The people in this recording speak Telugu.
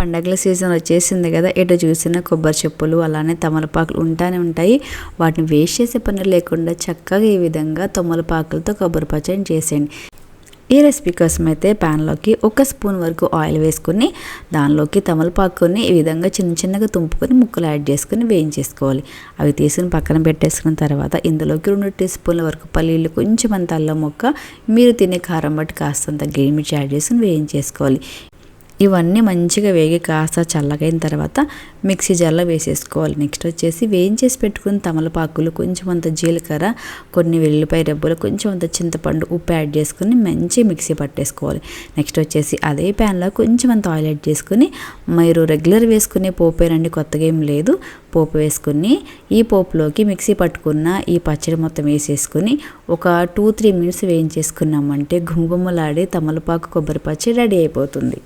పండగల సీజన్ వచ్చేసింది కదా ఎటు చూసిన కొబ్బరి చెప్పులు అలానే తమలపాకులు ఉంటానే ఉంటాయి. వాటిని వేస్ట్ చేసే పని లేకుండా చక్కగా ఈ విధంగా తమలపాకులతో కొబ్బరి పచ్చడి చేసేయండి. ఈ రెసిపీ కోసం అయితే ప్యాన్లోకి ఒక స్పూన్ వరకు ఆయిల్ వేసుకుని దానిలోకి తమలపాకుని ఈ విధంగా చిన్న చిన్నగా తుంపుకొని ముక్కలు యాడ్ చేసుకుని వేయించేసుకోవాలి. అవి తీసుకుని పక్కన పెట్టేసుకున్న తర్వాత ఇందులోకి రెండు టీ స్పూన్ల వరకు పల్లీలు కొంచెం అంత అల్లం ముక్క మీరు తినే కారం బట్టి కాస్తంత గ్రీన్ మిర్చి యాడ్ చేసుకుని వేయించేసుకోవాలి. ఇవన్నీ మంచిగా వేగి కాస్త చల్లగైన తర్వాత మిక్సీ జార్లో వేసేసుకోవాలి. నెక్స్ట్ వచ్చేసి వేయించేసి పెట్టుకున్న తమలపాకులు కొంచెం అంత జీలకర్ర కొన్ని వెల్లిపాయ రెబ్బలు కొంచెం అంత చింతపండు ఉప్పు యాడ్ చేసుకుని మంచి మిక్సీ పట్టేసుకోవాలి. నెక్స్ట్ వచ్చేసి అదే ప్యాన్లో కొంచెం అంత ఆయిల్ యాడ్ చేసుకుని మీరు రెగ్యులర్ వేసుకునే పోపేనండి కొత్తగా ఏం లేదు. పోపు వేసుకుని ఈ పోపులోకి మిక్సీ పట్టుకున్న ఈ పచ్చడి మొత్తం వేసేసుకుని ఒక టూ త్రీ మినిట్స్ వేయించేసుకున్నామంటే గుమగుమలాడే తమలపాకు కొబ్బరి పచ్చడి రెడీ అయిపోతుంది.